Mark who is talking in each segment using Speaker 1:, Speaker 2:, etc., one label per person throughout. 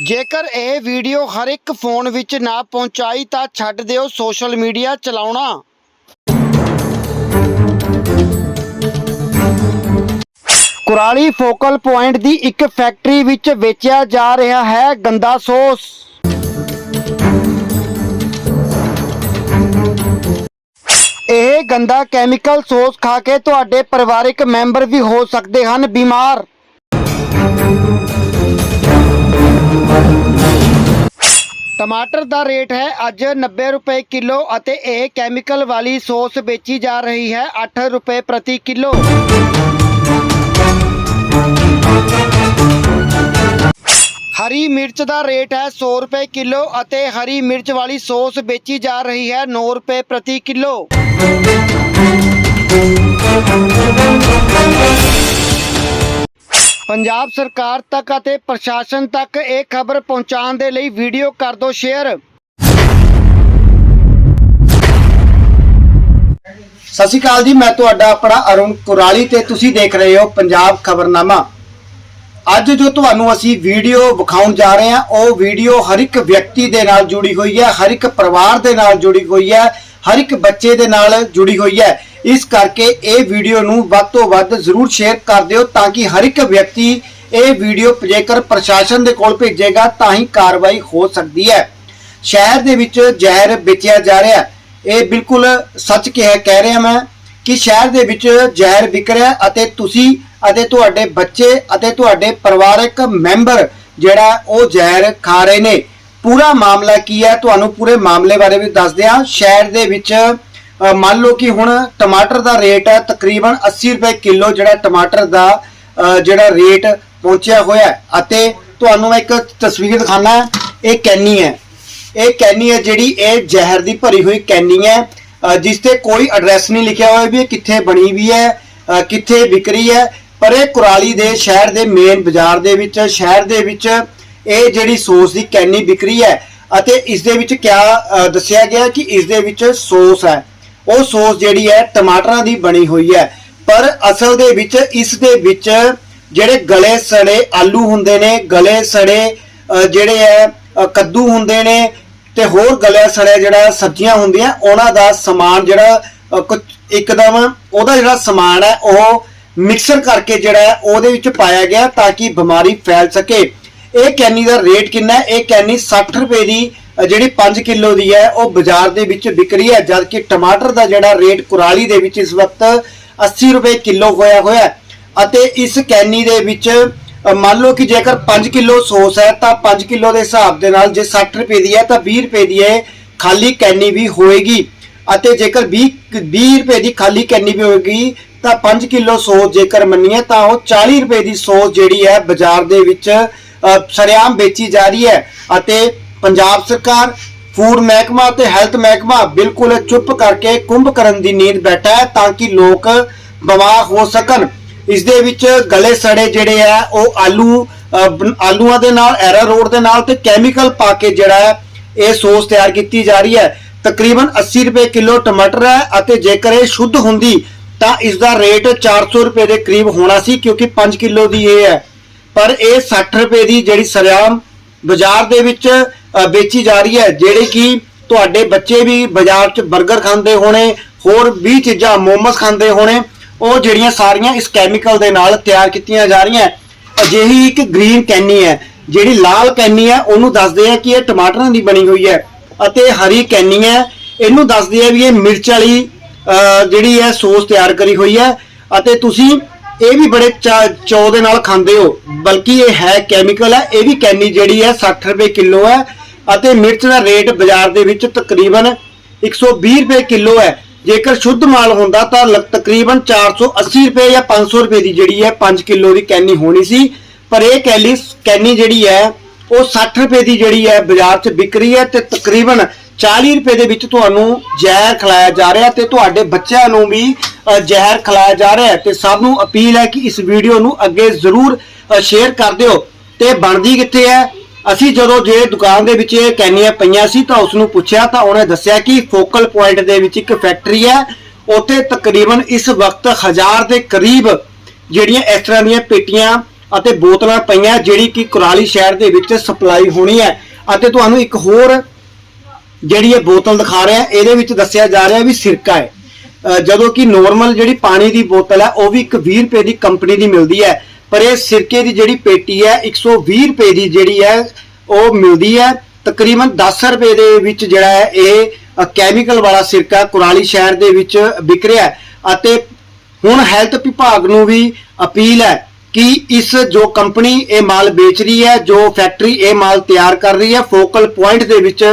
Speaker 1: ਜੇਕਰ ਇਹ ਵੀਡੀਓ ਹਰ ਇੱਕ ਫੋਨ ਵਿੱਚ ਨਾ ਪਹੁੰਚਾਈ ਤਾਂ ਛੱਡ ਦਿਓ ਸੋਸ਼ਲ ਮੀਡੀਆ ਚਲਾਉਣਾ। ਕੁਰਾਲੀ ਫੋਕਲ ਪੁਆਇੰਟ ਦੀ ਇੱਕ ਫੈਕਟਰੀ ਵਿੱਚ ਵੇਚਿਆ ਜਾ ਰਿਹਾ ਹੈ ਗੰਦਾ ਸੌਸ। ਇਹ ਗੰਦਾ ਕੈਮੀਕਲ ਸੌਸ ਖਾ ਕੇ ਤੁਹਾਡੇ ਪਰਿਵਾਰਕ ਮੈਂਬਰ ਵੀ ਹੋ ਸਕਦੇ ਹਨ, ਬਿਮਾਰ। ਟਮਾਟਰ ਦਾ ਰੇਟ ਹੈ ਅੱਜ 90 ਰੁਪਏ ਕਿਲੋ ਅਤੇ ਇਹ ਕੈਮੀਕਲ ਵਾਲੀ ਸੌਸ ਵੇਚੀ ਜਾ ਰਹੀ ਹੈ 8 ਰੁਪਏ ਪ੍ਰਤੀ ਕਿਲੋ ਹਰੀ ਮਿਰਚ ਦਾ ਰੇਟ ਹੈ 100 ਰੁਪਏ ਕਿਲੋ ਅਤੇ ਹਰੀ ਮਿਰਚ ਵਾਲੀ ਸੌਸ ਵੇਚੀ ਜਾ ਰਹੀ ਹੈ 9 ਰੁਪਏ ਪ੍ਰਤੀ ਕਿਲੋ ਪੰਜਾਬ ਸਰਕਾਰ ਤੱਕ ਅਤੇ ਪ੍ਰਸ਼ਾਸਨ ਤੱਕ ਇਹ ਖਬਰ ਪਹੁੰਚਾਉਣ ਦੇ ਲਈ ਵੀਡੀਓ ਕਰ ਦਿਓ ਸ਼ੇਅਰ। ਸਤਿ ਸ਼੍ਰੀ ਅਕਾਲ ਜੀ, ਮੈਂ ਤੁਹਾਡਾ ਆਪਣਾ ਅਰੁਣ ਕੁਰਾਲੀ ਤੇ ਤੁਸੀਂ ਦੇਖ ਰਹੇ ਹੋ ਪੰਜਾਬ ਖਬਰਨਾਮਾ। ਅੱਜ ਜੋ ਤੁਹਾਨੂੰ ਅਸੀਂ ਵੀਡੀਓ ਵਿਖਾਉਣ ਜਾ ਰਹੇ ਹਾਂ, ਉਹ ਵੀਡੀਓ ਹਰ ਇੱਕ ਵਿਅਕਤੀ ਦੇ ਨਾਲ ਜੁੜੀ ਹੋਈ ਹੈ, ਹਰ ਇੱਕ ਪਰਿਵਾਰ ਦੇ ਨਾਲ ਜੁੜੀ ਹੋਈ ਹੈ, ਹਰ ਇੱਕ ਬੱਚੇ ਦੇ ਨਾਲ ਜੁੜੀ ਹੋਈ ਹੈ। ਇਸ ਕਰਕੇ ਇਹ ਵੀਡੀਓ ਨੂੰ ਵੱਧ ਤੋਂ ਵੱਧ ਜ਼ਰੂਰ ਸ਼ੇਅਰ ਕਰ ਦਿਓ ਤਾਂ ਕਿ ਹਰ ਇੱਕ ਵਿਅਕਤੀ ਇਹ ਵੀਡੀਓ ਜੇਕਰ ਪ੍ਰਸ਼ਾਸਨ ਦੇ ਕੋਲ ਭੇਜੇਗਾ ਤਾਂ ਹੀ ਕਾਰਵਾਈ ਹੋ ਸਕਦੀ ਹੈ। ਸ਼ਹਿਰ ਦੇ ਵਿੱਚ ਜ਼ਹਿਰ ਵੇਚਿਆ ਜਾ ਰਿਹਾ ਇਹ ਬਿਲਕੁਲ ਸੱਚ ਕਿਹਾ ਕਹਿ ਰਿਹਾ ਮੈਂ ਕਿ ਸ਼ਹਿਰ ਦੇ ਵਿੱਚ ਜ਼ਹਿਰ ਵਿਕ ਰਿਹਾ ਅਤੇ ਤੁਸੀਂ ਅਤੇ ਤੁਹਾਡੇ ਬੱਚੇ ਅਤੇ ਤੁਹਾਡੇ ਪਰਿਵਾਰਕ ਮੈਂਬਰ ਜਿਹੜਾ ਉਹ ਜ਼ਹਿਰ ਖਾ ਰਹੇ ਨੇ। ਪੂਰਾ ਮਾਮਲਾ ਕੀ ਹੈ? ਤੁਹਾਨੂੰ ਪੂਰੇ ਮਾਮਲੇ ਬਾਰੇ ਵੀ ਦੱਸਦੇ ਹਾਂ ਸ਼ਹਿਰ ਦੇ ਵਿੱਚ ਮੰਨ ਲਓ ਕਿ ਹੁਣ ਟਮਾਟਰ ਦਾ ਰੇਟ ਹੈ ਤਕਰੀਬਨ 80 ਰੁਪਏ ਕਿਲੋ ਜਿਹੜਾ ਟਮਾਟਰ ਦਾ ਜਿਹੜਾ ਰੇਟ ਪਹੁੰਚਿਆ ਹੋਇਆ ਅਤੇ ਤੁਹਾਨੂੰ ਮੈਂ ਇੱਕ ਤਸਵੀਰ ਦਿਖਾਣਾ ਇਹ ਕੈਨੀ ਹੈ। ਇਹ ਕੈਨੀ ਹੈ ਜਿਹੜੀ ਇਹ ਜ਼ਹਿਰ ਦੀ ਭਰੀ ਹੋਈ ਕੈਨੀ ਹੈ ਜਿਸ ਤੇ ਕੋਈ ਐਡਰੈਸ ਨਹੀਂ ਲਿਖਿਆ ਹੋਇਆ ਵੀ ਇਹ ਕਿੱਥੇ ਬਣੀ ਵੀ ਹੈ ਕਿੱਥੇ ਵਿਕਰੀ ਹੈ। ਪਰ ਇਹ ਕੁਰਾਲੀ ਦੇ ਸ਼ਹਿਰ ਦੇ ਮੇਨ ਬਾਜ਼ਾਰ ਦੇ ਵਿੱਚ, ਸ਼ਹਿਰ ਦੇ ਵਿੱਚ ਇਹ ਜਿਹੜੀ ਸੌਸ ਦੀ ਕੈਨੀ ਵਿਕਰੀ ਹੈ। ਅਤੇ ਇਸ ਦੇ ਵਿੱਚ ਕਿਆ ਦੱਸਿਆ ਗਿਆ ਕਿ ਇਸ ਦੇ ਵਿੱਚ ਸੌਸ ਹੈ। ਉਹ ਸੌਸ ਜਿਹੜੀ ਹੈ ਟਮਾਟਰਾਂ ਦੀ ਬਣੀ ਹੋਈ ਹੈ। ਪਰ ਅਸਲ ਦੇ ਵਿੱਚ ਇਸ ਦੇ ਵਿੱਚ ਜਿਹੜੇ ਗਲੇ ਸੜੇ ਆਲੂ ਹੁੰਦੇ ਨੇ ਗਲੇ ਸੜੇ ਜਿਹੜੇ ਹੈ ਕੱਦੂ ਹੁੰਦੇ ਨੇ ਤੇ ਹੋਰ ਗਲੇ ਸੜੇ ਜਿਹੜਾ ਸਬਜ਼ੀਆਂ ਹੁੰਦੀਆਂ ਉਹਨਾਂ ਦਾ ਸਮਾਨ ਜਿਹੜਾ ਅ, ਕੁਝ ਇੱਕਦਮ ਉਹਦਾ ਜਿਹੜਾ ਸਮਾਨ ਹੈ ਉਹ ਮਿਕਸਰ ਕਰਕੇ ਜਿਹੜਾ ਉਹਦੇ ਵਿੱਚ ਪਾਇਆ ਗਿਆ ਤਾਂ ਕਿ ਬਿਮਾਰੀ ਫੈਲ ਸਕੇ। ਇਹ ਕੈਨੀ ਦਾ ਰੇਟ ਕਿੰਨਾ ਹੈ? ਇਹ ਕੈਨੀ 60 ਰੁਪਏ ਦੀ ਜਿਹੜੀ 5 ਕਿਲੋ ਦੀ ਹੈ ਉਹ ਬਾਜ਼ਾਰ ਦੇ ਵਿੱਚ ਵਿਕਰੀ ਹੈ ਜਦਕਿ ਟਮਾਟਰ ਦਾ ਜਿਹੜਾ ਰੇਟ ਕੁਰਾਲੀ ਦੇ ਵਿੱਚ ਇਸ ਵਕਤ 80 ਰੁਪਏ ਕਿਲੋ ਹੋਇਆ ਹੋਇਆ ਅਤੇ ਇਸ ਕੈਨੀ ਦੇ ਵਿੱਚ ਮੰਨ ਲਓ ਕਿ ਜੇਕਰ 5 ਕਿਲੋ ਸੌਸ ਹੈ ਤਾਂ 5 ਕਿਲੋ ਦੇ ਹਿਸਾਬ ਦੇ ਨਾਲ ਜੇ 60 ਰੁਪਏ ਦੀ ਹੈ ਤਾਂ 20 ਰੁਪਏ ਦੀ ਇਹ ਖਾਲੀ ਕੈਨੀ ਵੀ ਹੋਏਗੀ। ਅਤੇ ਜੇਕਰ 20 20 ਰੁਪਏ ਦੀ ਖਾਲੀ ਕੈਨੀ ਵੀ ਹੋਏਗੀ ਤਾਂ 5 ਕਿਲੋ ਸੌਸ ਜੇਕਰ ਮੰਨੀਏ ਤਾਂ ਉਹ 40 ਰੁਪਏ ਦੀ ਸੌਸ ਜਿਹੜੀ ਹੈ ਬਾਜ਼ਾਰ ਦੇ ਵਿੱਚ ਅ, ਵੇਚੀ ਜਾ ਰਹੀ ਹੈ। ਅਤੇ ਪੰਜਾਬ ਸਰਕਾਰ ਫੂਡ ਮਹਿਕਮਾ ਤੇ ਹੈਲਥ ਮਹਿਕਮਾ ਬਿਲਕੁਲ ਚੁੱਪ ਕਰਕੇ ਕੁੰਭ ਕਰਨ ਦੀ ਨੀਂਦ ਬੈਠਾ ਹੈ ਤਾਂ ਕਿ ਲੋਕ ਬਿਮਾਰ ਹੋ ਸਕਣ। ਇਸ ਦੇ ਵਿੱਚ ਗਲੇ ਸੜੇ ਜਿਹੜੇ ਆ, ਉਹ ਆਲੂ ਆਲੂਆਂ ਦੇ ਨਾਲ, ਐਰਾ ਰੋਡ ਦੇ ਨਾਲ ਤੇ ਕੈਮੀਕਲ ਪਾ ਕੇ ਜਿਹੜਾ ਹੈ, ਇਹ ਸੌਸ ਤਿਆਰ ਕੀਤੀ ਜਾ ਰਹੀ ਹੈ। ਤਕਰੀਬਨ 80 ਰੁਪਏ ਕਿਲੋ ਟਮਾਟਰ ਹੈ ਅਤੇ ਜੇਕਰ ਇਹ ਸ਼ੁੱਧ ਹੁੰਦੀ ਤਾਂ ਇਸ ਦਾ ਰੇਟ 400 ਰੁਪਏ ਦੇ ਕਰੀਬ ਹੋਣਾ ਸੀ ਕਿਉਂਕਿ 5 ਕਿਲੋ ਦੀ ਇਹ ਹੈ। ਪਰ ਇਹ 60 ਰੁਪਏ ਦੀ ਜਿਹੜੀ ਸਰਿਆਮ ਬਾਜ਼ਾਰ ਦੇ ਵਿੱਚ ਵੇਚੀ ਜਾ ਰਹੀ ਹੈ, ਜਿਹੜੇ ਕਿ ਤੁਹਾਡੇ ਬੱਚੇ ਵੀ ਬਾਜ਼ਾਰ 'ਚ 버ਗਰ ਖਾਂਦੇ ਹੋਣੇ, ਹੋਰ ਵੀ ਚੀਜ਼ਾਂ ਮੋਮਸ ਖਾਂਦੇ ਹੋਣੇ, ਉਹ ਜਿਹੜੀਆਂ ਸਾਰੀਆਂ ਇਸ ਕੈਮੀਕਲ ਦੇ ਨਾਲ ਤਿਆਰ ਕੀਤੀਆਂ ਜਾ ਰਹੀਆਂ। ਅਜਿਹੀ ਇੱਕ ਗ੍ਰੀਨ ਕੈਨੀ ਹੈ, ਜਿਹੜੀ ਲਾਲ ਕੈਨੀ ਹੈ, ਉਹਨੂੰ ਦੱਸਦੇ ਆ ਕਿ ਇਹ ਟਮਾਟਰਾਂ ਦੀ ਬਣੀ ਹੋਈ ਹੈ ਅਤੇ ਹਰੀ ਕੈਨੀ ਹੈ। ਇਹਨੂੰ ਦੱਸਦੇ ਆ ਵੀ ਇਹ ਮਿਰਚ ਵਾਲੀ ਜਿਹੜੀ ਹੈ ਸੌਸ ਤਿਆਰ ਕਰੀ ਹੋਈ ਹੈ ਅਤੇ ਤੁਸੀਂ ਇਹ ਵੀ ਬੜੇ ਚਾ- ਦੇ ਨਾਲ ਖਾਂਦੇ ਹੋ, ਬਲਕਿ ਇਹ ਹੈ ਕੈਮੀਕਲ ਹੈ, ਇਹ ਵੀ ਕੈਨੀ ਜਿਹੜੀ ਹੈ 60 ਰੁਪਏ ਕਿਲੋ ਹੈ, ਅਤੇ ਮਿਰਚ ਦਾ ਰੇਟ ਬਾਜ਼ਾਰ ਦੇ ਵਿੱਚ ਤਕਰੀਬਨ 120 ਰੁਪਏ ਕਿਲੋ ਹੈ। ਜੇਕਰ ਸ਼ੁੱਧ ਮਾਲ ਹੁੰਦਾ ਤਾਂ ਲ- ਤਕਰੀਬਨ 480 ਰੁਪਏ ਜਾਂ 500 ਰੁਪਏ ਦੀ ਜਿਹੜੀ ਹੈ 5 ਕਿਲੋ ਦੀ ਕੈਨੀ ਹੋਣੀ ਸੀ। ਪਰ ਇਹ ਕੈਲੀ ਕੈਨੀ ਜਿਹੜੀ ਹੈ, ਉਹ 60 ਰੁਪਏ ਦੀ ਜਿਹੜੀ ਹੈ, ਬਾਜ਼ਾਰ 'ਚ ਵਿਕ ਰਹੀ ਹੈ, ਤੇ ਤਕਰੀਬਨ 40 ਰੁਪਏ ਦੇ ਵਿੱਚ ਤੁਹਾਨੂੰ ਜ਼ਹਿਰ ਖਿਲਾਇਆ ਜਾ ਰਿਹਾ ਤੇ ਤੁਹਾਡੇ ਬੱਚਿਆਂ ਨੂੰ ਵੀ ਜ਼ਹਿਰ ਖਿਲਾਇਆ ਜਾ ਰਿਹਾ ਤੇ ਸਭ ਨੂੰ ਅਪੀਲ ਹੈ ਕਿ ਇਸ ਵੀਡੀਓ ਨੂੰ ਅੱਗੇ ਜ਼ਰੂਰ ਸ਼ੇਅਰ ਕਰ ਦਿਓ। ਤੇ ਬਣਦੀ ਕਿੱਥੇ ਹੈ? ਅਸੀਂ ਜਦੋਂ ਜੇ ਦੁਕਾਨ ਦੇ ਵਿੱਚ ਇਹ ਕੈਨੀਆਂ ਪਈਆਂ ਸੀ ਤਾਂ ਉਸ ਨੂੰ ਪੁੱਛਿਆ ਤਾਂ ਉਹਨੇ ਦੱਸਿਆ ਕਿ ਫੋਕਲ ਪੁਆਇੰਟ ਦੇ ਵਿੱਚ ਇੱਕ ਫੈਕਟਰੀ ਹੈ। ਉੱਥੇ ਤਕਰੀਬਨ ਇਸ ਵਕਤ ਹਜ਼ਾਰ ਦੇ ਕਰੀਬ ਜਿਹੜੀਆਂ ਇਸ ਤਰ੍ਹਾਂ ਦੀਆਂ ਪੇਟੀਆਂ ਅਤੇ ਬੋਤਲਾਂ ਪਈਆਂ ਜਿਹੜੀ ਕਿ ਕੁਰਾਲੀ ਸ਼ਹਿਰ ਦੇ ਵਿੱਚ ਸਪਲਾਈ ਹੋਣੀ ਹੈ। ਅਤੇ ਤੁਹਾਨੂੰ ਇੱਕ ਹੋਰ ਜਿਹੜੀ ਇਹ ਬੋਤਲ ਦਿਖਾ ਰਿਹਾ, ਇਹਦੇ ਵਿੱਚ ਦੱਸਿਆ ਜਾ ਰਿਹਾ ਵੀ ਸਿਰਕਾ ਹੈ। ਜਦੋਂ ਕਿ ਨੋਰਮਲ ਜਿਹੜੀ ਪਾਣੀ ਦੀ ਬੋਤਲ ਹੈ, ਉਹ ਵੀ ਇੱਕ 20 ਰੁਪਏ ਦੀ ਕੰਪਨੀ ਦੀ ਮਿਲਦੀ ਹੈ। ਪਰ ਇਹ ਸਿਰਕੇ ਦੀ ਜਿਹੜੀ ਪੇਟੀ ਹੈ 120 ਰੁਪਏ ਦੀ ਜਿਹੜੀ ਹੈ, ਉਹ ਮਿਲਦੀ ਹੈ। ਤਕਰੀਬਨ 10 ਰੁਪਏ ਦੇ ਵਿੱਚ ਜਿਹੜਾ ਹੈ, ਇਹ ਕੈਮੀਕਲ ਵਾਲਾ ਸਿਰਕਾ ਕੁਰਾਲੀ ਸ਼ਹਿਰ ਦੇ ਵਿੱਚ ਵਿਕ ਰਿਹਾ ਹੈ। ਅਤੇ ਹੁਣ ਹੈਲਥ ਵਿਭਾਗ ਨੂੰ ਵੀ ਅਪੀਲ ਹੈ ਕਿ ਇਸ ਜੋ ਕੰਪਨੀ ਇਹ ਮਾਲ ਵੇਚ ਰਹੀ ਹੈ, ਜੋ ਫੈਕਟਰੀ ਇਹ ਮਾਲ ਤਿਆਰ ਕਰ ਰਹੀ ਹੈ ਫੋਕਲ ਪੁਆਇੰਟ ਦੇ ਵਿੱਚ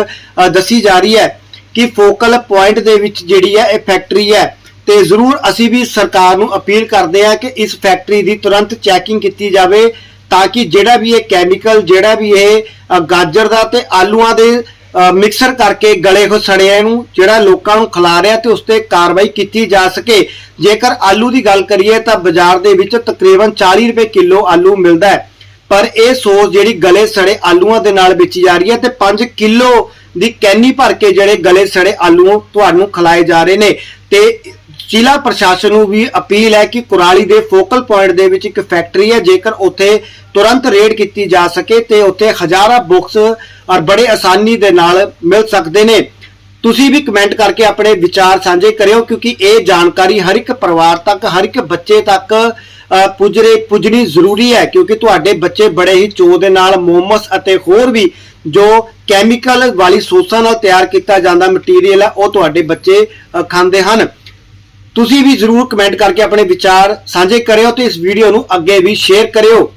Speaker 1: ਦੱਸੀ ਜਾ ਰਹੀ ਹੈ ਕਿ ਫੋਕਲ ਪੁਆਇੰਟ ਦੇ ਵਿੱਚ ਜਿਹੜੀ ਹੈ ਇਹ ਫੈਕਟਰੀ ਹੈ। ਤੇ ਜ਼ਰੂਰ ਅਸੀਂ ਵੀ ਸਰਕਾਰ ਨੂੰ ਅਪੀਲ ਕਰਦੇ ਹਾਂ ਕਿ ਇਸ ਫੈਕਟਰੀ ਦੀ ਤੁਰੰਤ ਚੈਕਿੰਗ ਕੀਤੀ ਜਾਵੇ ਤਾਂ ਕਿ ਜਿਹੜਾ ਵੀ ਇਹ ਕੈਮੀਕਲ ਜਿਹੜਾ ਵੀ ਇਹ ਗਾਜਰ ਦਾ ਤੇ ਆਲੂਆਂ ਦੇ ਮਿਕਸਰ ਕਰਕੇ ਗਲੇ ਹੋ ਸੜਿਆਂ ਨੂੰ ਜਿਹੜਾ ਲੋਕਾਂ ਨੂੰ ਖਿਲਾ ਰਿਹਾ ਤੇ ਉਸ ਤੇ ਕਾਰਵਾਈ ਕੀਤੀ ਜਾ ਸਕੇ। ਜੇਕਰ ਆਲੂ ਦੀ ਗੱਲ ਕਰੀਏ ਤਾਂ ਬਾਜ਼ਾਰ ਦੇ ਵਿੱਚ ਤਕਰੀਬਨ 40 ਰੁਪਏ ਕਿਲੋ ਆਲੂ ਮਿਲਦਾ ਹੈ। ਪਰ ਇਹ ਸੌਸ ਜਿਹੜੀ ਗਲੇ ਸੜੇ ਆਲੂਆਂ ਦੇ ਨਾਲ ਵੇਚੀ ਜਾ ਰਹੀ ਹੈ ਤੇ 5 ਕਿਲੋ ਦੀ ਕੈਨੀ ਭਰ ਕੇ ਜਿਹੜੇ ਗਲੇ ਸੜੇ ਆਲੂ ਤੁਹਾਨੂੰ ਖਿਲਾਏ ਜਾ ਰਹੇ ਨੇ। ਤੇ ਜ਼ਿਲ੍ਹਾ ਪ੍ਰਸ਼ਾਸਨ ਨੂੰ ਵੀ ਅਪੀਲ ਹੈ ਕਿ ਕੁਰਾਲੀ ਦੇ ਫੋਕਲ ਪੁਆਇੰਟ ਦੇ ਵਿੱਚ ਇੱਕ ਫੈਕਟਰੀ ਹੈ, ਜੇਕਰ ਉੱਥੇ ਤੁਰੰਤ ਰੇਡ ਕੀਤੀ ਜਾ ਸਕੇ ਤੇ ਉੱਥੇ ਹਜ਼ਾਰਾਂ ਬੁਕਸ ਔਰ ਬੜੇ ਆਸਾਨੀ ਦੇ ਨਾਲ ਮਿਲ ਸਕਦੇ ਨੇ। ਤੁਸੀਂ ਵੀ ਕਮੈਂਟ ਕਰਕੇ ਆਪਣੇ ਵਿਚਾਰ ਸਾਂਝੇ ਕਰਿਓ, ਕਿਉਂਕਿ ਇਹ ਜਾਣਕਾਰੀ ਹਰ ਇੱਕ ਪਰਿਵਾਰ ਤੱਕ, ਹਰ ਇੱਕ ਬੱਚੇ ਤੱਕ ਪੁੱਜਰੇ, ਪੁੱਜਣੀ ਜ਼ਰੂਰੀ ਹੈ, ਕਿਉਂਕਿ ਤੁਹਾਡੇ ਬੱਚੇ ਬੜੇ ਹੀ ਚੋ ਦੇ ਨਾਲ ਮੋਮਸ ਅਤੇ ਹੋਰ ਵੀ ਜੋ ਕੈਮੀਕਲ ਵਾਲੀ ਸੋਸਾਂ ਨਾਲ ਤਿਆਰ ਕੀਤਾ ਜਾਂਦਾ ਮਟੀਰੀਅਲ ਹੈ, ਉਹ ਤੁਹਾਡੇ ਬੱਚੇ ਖਾਂਦੇ ਹਨ। ਤੁਸੀਂ ਵੀ ਜ਼ਰੂਰ ਕਮੈਂਟ ਕਰਕੇ ਆਪਣੇ ਵਿਚਾਰ ਸਾਂਝੇ ਕਰਿਓ ਤੇ ਇਸ ਵੀਡੀਓ ਨੂੰ ਅੱਗੇ ਵੀ ਸ਼ੇਅਰ ਕਰਿਓ।